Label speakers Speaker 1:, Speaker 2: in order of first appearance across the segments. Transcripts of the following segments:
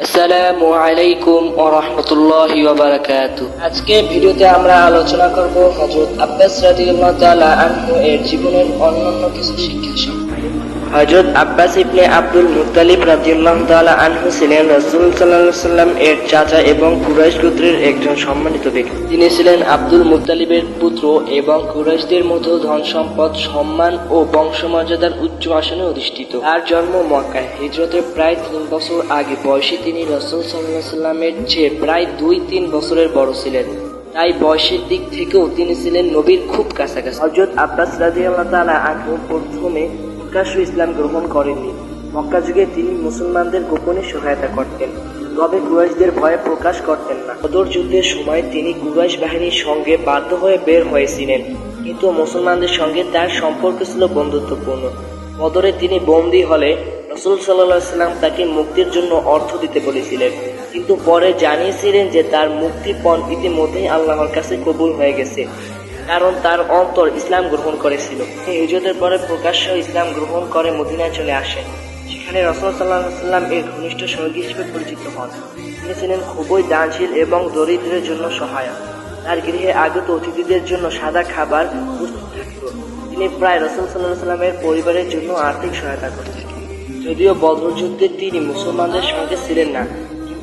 Speaker 1: আসসালামু আলাইকুম ওয়া রাহমাতুল্লাহি ওয়া বারাকাতুহু। আজকে ভিডিওতে আমরা আলোচনা করব হযরত আব্বাস রাদিয়াল্লাহু তাআলা আনহু এর জীবনের অন্যান্য কিছু শিক্ষা হযরত আব্বাস ইবনে আব্দুল মুত্তালিব রাদিয়াল্লাহু তাআলা আনহু ছিলেন রাসূল আলাইহি সাল্লাম এর চাচা এবং কুরাইশ গোত্রের একজন সম্মানিত ব্যক্তি। তিনি ছিলেন আব্দুল মুত্তালিবের পুত্র এবং কুরাইশদের মধ্যে ধন সম্পদ, সম্মান ও বংশমর্যাদার উচ্চ আসনে অধিষ্ঠিত। তার জন্ম মক্কায়। হিজরতের প্রায় তিন বছর আগে বয়সে তিনি রসুল সাল্লাহ সাল্লামের চেয়ে প্রায় দুই তিন বছরের বড় ছিলেন। তাই বয়সের দিক থেকেও তিনি ছিলেন নবীর খুব কাছাকাছি। হজরত আব্বাস রাজি আল্লাহ তালা আনহু প্রথমে প্রকাশ্য ইসলাম গ্রহণ করেননি। মক্কা যুগে তিনি মুসলমানদের গোপনে সহায়তা করতেন। তবে কুরাইশদের ভয়ে প্রকাশ করতেন না। বদর যুদ্ধের সময় তিনি কুরাইশ বাহিনীর সঙ্গে বাধ্য হয়ে বের হয়েছিলেন। কিন্তু মুসলমানদের সঙ্গে তার সম্পর্ক ছিল বন্ধুত্বপূর্ণ। বদরে তিনি বন্দী হলে রসুল সাল্লাহ সাল্লাম তাকে মুক্তির জন্য অর্থ দিতে বলেছিলেন। কিন্তু পরে জানিয়েছিলেন যে তার মুক্তিপণ ইতিমধ্যেই আল্লাহর কাছে কবুল হয়ে গেছে। কারণ তার অন্তর ইসলাম গ্রহণ করেছিল। হিজরতের পরে প্রকাশ্য ইসলাম গ্রহণ করে মদিনায় চলে আসেন সেখানে রসুল সাল্লাহ সাল্লাম এর ঘনিষ্ঠ সঙ্গী হিসেবে পরিচিত হন। তিনি ছিলেন খুবই দানশীল এবং দরিদ্রের জন্য সহায়ক। তার গৃহে আগত অতিথিদের জন্য সাদা খাবার প্রস্তুত থাকত। তিনি প্রায় রসুল সাল্লাহ সাল্লামের পরিবারের জন্য আর্থিক সহায়তা করতেন। যদিও বদর যুদ্ধে তিনি মুসলমানদের সঙ্গে ছিলেন না।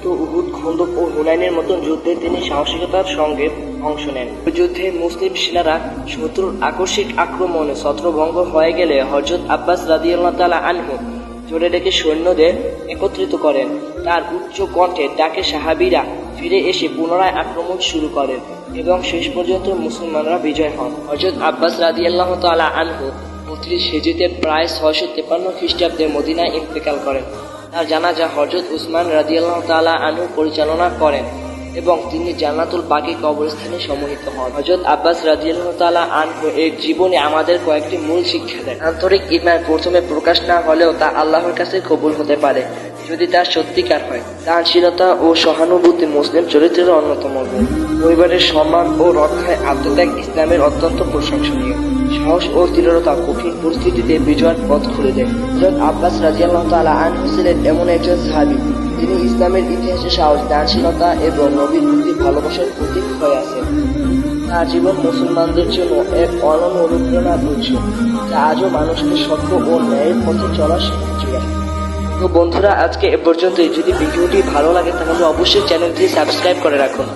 Speaker 1: কিন্তু উহুদ, খন্দক ও হুনাইনের মতন যুদ্ধে তিনি সাহসিকতার সঙ্গে অংশ নেন। যুদ্ধে মুসলিম সেনারা শত্রুর আকস্মিক আক্রমণে, ছত্রভঙ্গ হয়ে গেলে হজরত আব্বাস রাদিয়াল্লাহ তাআলা আনহু জোরে ডেকে সৈন্যদের একত্রিত করেন। তার উচ্চ কণ্ঠে ডাকে সাহাবিরা ফিরে এসে পুনরায় আক্রমণ শুরু করেন এবং শেষ পর্যন্ত মুসলমানরা বিজয় হন। হজরত আব্বাস রাদিয়াল্লাহ তাআলা আনহু উনত্রিশ হিজরিতে প্রায় ছয়শো তেপান্ন খ্রিস্টাব্দে মদিনায় ইন্তেকাল করেন। তার জানাজা হজরত উসমান রাজিয়াল্লাহ আনহু পরিচালনা করেন এবং তিনি জান্নাতুল বাকি কবরস্থানে সমহিত হন। হজরত আব্বাস রাজিয়াল্লাহ তাআলা আনহু এর জীবনে আমাদের কয়েকটি মূল শিক্ষা দেন। আন্তরিক ইমান প্রথমে প্রকাশ না হলেও তা আল্লাহর কাছে কবুল হতে পারে। যদি তা সত্যিকার হয়, দানশীলতা ও সহানুভূতি মুসলিম চরিত্রের অন্যতম গুণ। পরিবারের সম্মান ও রক্ষায় আত্মত্যাগ ইসলামের অত্যন্ত প্রশংসনীয়। সাহস ও দৃঢ়তা কঠিন পরিস্থিতিতে বিজয়ের পথ খুলে দেয়। আব্বাস রাজিয়াল্লাহ তাআলা আনহু ছিলেন এমন একজন সাহাবী। তিনি ইসলামের ইতিহাসে সাহস, দানশীলতা এবং নবীর প্রতি ভালোবাসার প্রতীক হয়ে আছেন। তার জীবন মুসলমানদের জন্য এক অনন্য অনুপ্রেরণার উৎস যা আজও মানুষকে সত্য ও ন্যায়ের পথে চলার করে তো বন্ধুরা, আজকে এ পর্যন্তই। যদি ভিডিওটি ভালো লাগে, তাহলে অবশ্যই চ্যানেলটি সাবস্ক্রাইব করে রাখুন।